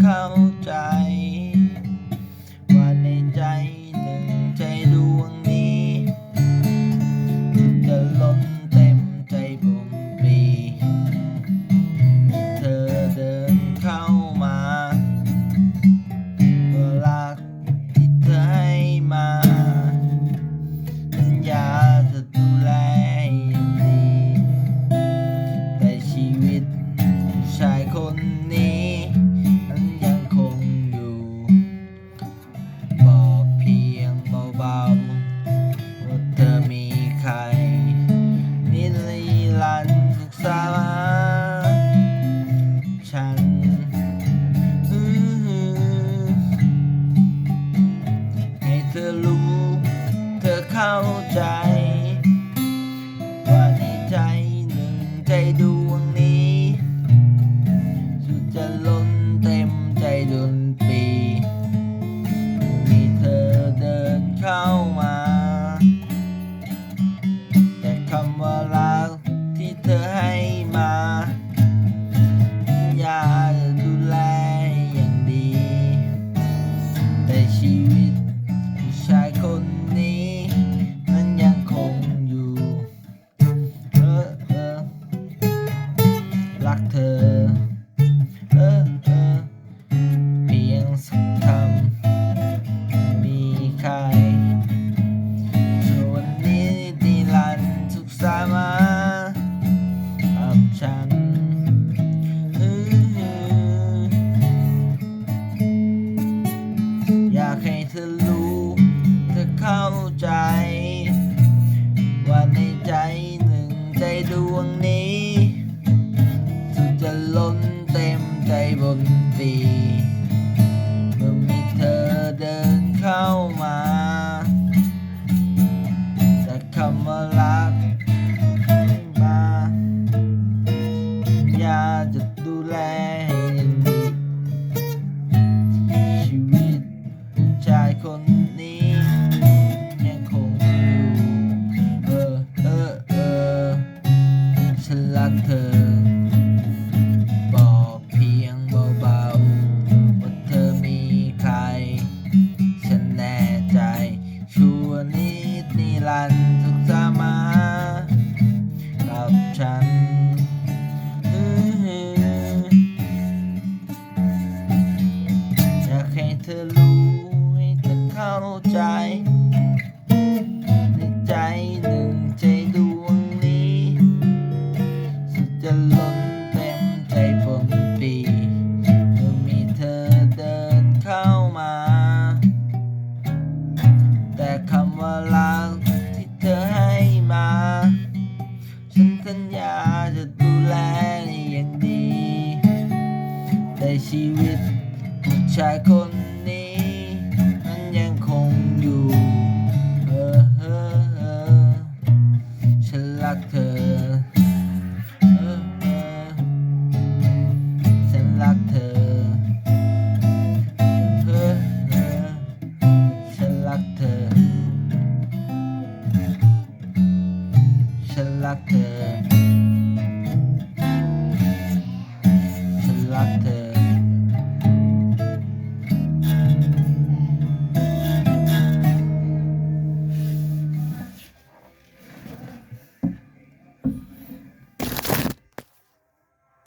เข้าใจ ใจ ว่าในใจหนึ่งใจดวงนี้สุดจะล้นเต็มใจดนปีมีเธอเดินเข้ามา แต่คำว่ารักที่เธอให้มาอยากดูแลอย่างดี แต่ชีวิต รักเธอ เออเออเพียงสักคำ มีใครชวนนี้นิรันทุกสามาอับฉัน ใจ ธอรู้ให้เธอเข้าใจ ในใจหนึ่งใจดวงนี้สุดจะล้นเต็มใจปนปีเมื่อมีเธอเดินเข้ามา แต่คำว่ารักที่เธอให้มา ฉันสัญญาจะดูแลอย่างดี แต่ชีวิตผู้ชายคน く